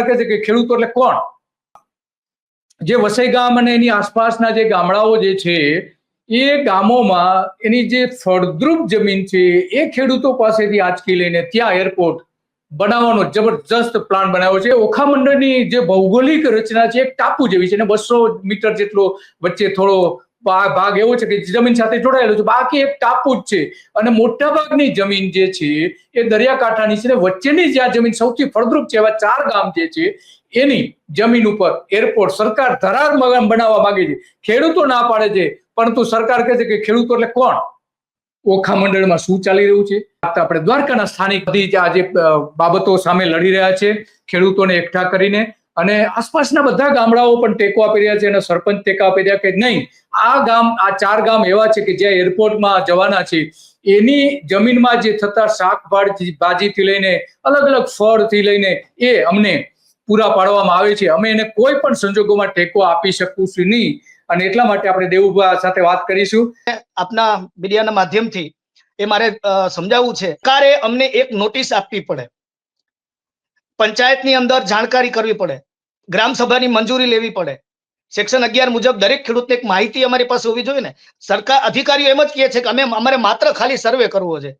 સરકાર કહે છે કે ખેડૂતો એટલે કોણ? જે વસઈ ગામ અને એની આસપાસના જે ગામડાઓ જે છે, એ ગામોમાં એની જે ફળદ્રુપ જમીન છે, એ ખેડૂતો પાસેથી આંચકી લઈને ત્યાં એરપોર્ટ બનાવવાનો જબરજસ્ત પ્લાન બનાવ્યો છે. ઓખા મંડળની જે ભૌગોલિક રચના છે, એક ટાપુ જેવી છે અને બસો મીટર જેટલો વચ્ચે થોડો ભાગ એવો છે કે જમીન સાથે જોડાયેલો છે. બાકી એક ટાપુ જ છે. અને મોટા ભાગની જમીન જે છે, એ દરિયાકાંઠાની છે ને વચ્ચેની જ્યાં જમીન સૌથી ફળદ્રુપ છે. એવા ચાર ગામ જે છે, એની જમીન ઉપર એરપોર્ટ સરકાર ધરાર બનાવવા માંગે છે. ખેડૂતો ના પાડે છે, પરંતુ સરકાર કહે છે કે ખેડૂતો એટલે કોણ? ઓખા મંડળમાં શું ચાલી રહ્યું છે? આપણે દ્વારકાના સ્થાનિક બધી આ જે બાબતો સામે લડી રહ્યા છે. ખેડૂતોને એકઠા કરીને અને આસપાસના બધા ગામડાઓ પણ ટેકો આપી રહ્યા છે અને સરપંચ ટેકો આપી રહ્યા કે નહીં, આ ગામ, આ ચાર ગામ એવા છે કે જ્યાં એરપોર્ટમાં જવાના છે. એની જમીનમાં જે થતા શાકભાજી ભાજીથી લઈને અલગ અલગ ફળથી લઈને એ અમને પૂરા પાડવામાં આવે છે. અમે એને કોઈ પણ સંજોગોમાં ટેકો આપી શકીશું નહીં. અને એટલા માટે આપણે દેવુભા સાથે વાત કરીશું. આપના મીડિયાના માધ્યમથી એ મારે સમજાવવું છે. કારે અમને એક નોટિસ આપવી પડે. પંચાયતની અંદર જાણકારી કરવી પડે. ગ્રામ સભાની મંજૂરી લેવી પડે. સેક્શન અગિયાર મુજબ દરેક ખેડૂતને એક માહિતી અમારી પાસે હોવી જોઈએ ને. સરકાર અધિકારીઓ એમ જ કહે છે કે અમે અમારે માત્ર ખાલી સર્વે કરવો છે.